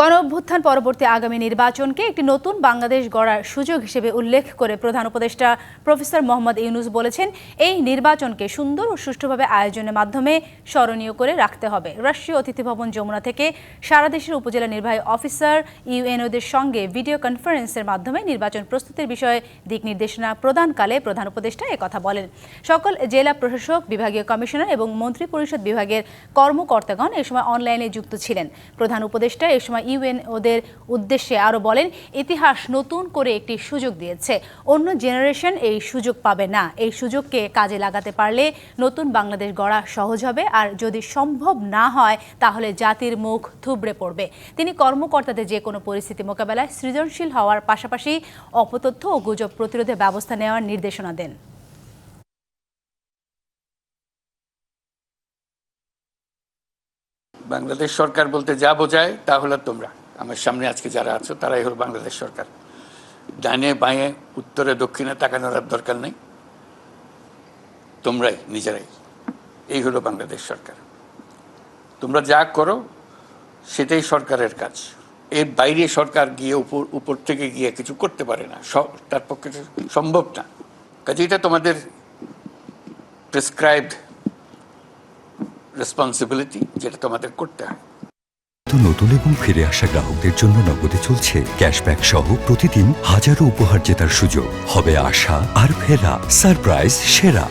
গণ অভ্যুত্থান পরবর্তী আগামী নির্বাচনকে একটি নতুন বাংলাদেশ গড়ার সুযোগ হিসেবে উল্লেখ করে প্রধান উপদেষ্টা প্রফেসর মোহাম্মদ ইউনুস বলেছেন, এই নির্বাচনকে সুন্দর ও সুষ্ঠুভাবে আয়োজনের মাধ্যমে স্মরণীয় করে রাখতে হবে। রাষ্ট্রীয় অতিথি ভবন যমুনা থেকে সারা দেশের উপজেলা নির্বাহী অফিসার, ইউএনওদের সঙ্গে ভিডিও কনফারেন্সের মাধ্যমে নির্বাচন প্রস্তুতির বিষয়ে দিক নির্দেশনা প্রদানকালে প্রধান উপদেষ্টা একথা বলেন। সকল জেলা প্রশাসক, বিভাগীয় কমিশনার এবং মন্ত্রী পরিষদ বিভাগের কর্মকর্তাগণ এ সময় অনলাইনে যুক্ত ছিলেন। প্রধান উপদেষ্টা এ সময় ইউএন ওদের উদ্দেশ্যে আরও বলেন, ইতিহাস নতুন করে একটি সুযোগ দিয়েছে। অন্য জেনারেশন এই সুযোগ পাবে না। এই সুযোগকে কাজে লাগাতে পারলে নতুন বাংলাদেশ গড়া সহজ হবে। আর যদি সম্ভব না হয়, তাহলে জাতির মুখ থুবড়ে পড়বে। তিনি কর্মকর্তাদের যে কোনো পরিস্থিতি মোকাবেলায় সৃজনশীল হওয়ার পাশাপাশি অপতথ্য ও গুজব প্রতিরোধে ব্যবস্থা নেওয়ার নির্দেশনা দেন। বাংলাদেশ সরকার বলতে যা বোঝায়, তা হলো তোমরা। আমার সামনে আজকে যারা আছো, তারাই হলো বাংলাদেশ সরকার। ডানে বাঁয়ে, উত্তরে দক্ষিণে তাকানোর দরকার নেই। তোমরাই, নিজেরাই। এই হলো বাংলাদেশ সরকার। তোমরা যা করো, সেটাই সরকারের কাজ। এর বাইরে সরকার গিয়ে উপর উপর থেকে গিয়ে কিছু করতে পারে না। তার পক্ষে সম্ভব না। কাজে এটা তোমাদের প্রেসক্রাইবড রেসপন্সিবিলিটি যেটা তোমাদের করতে হয়। নতুন এবং ফিরে আসা গ্রাহকদের জন্য নগদে চলছে ক্যাশব্যাক সহ প্রতিদিন হাজারো উপহার জেতার সুযোগ। হবে আশা আর ফেরা সারপ্রাইজ সেরা।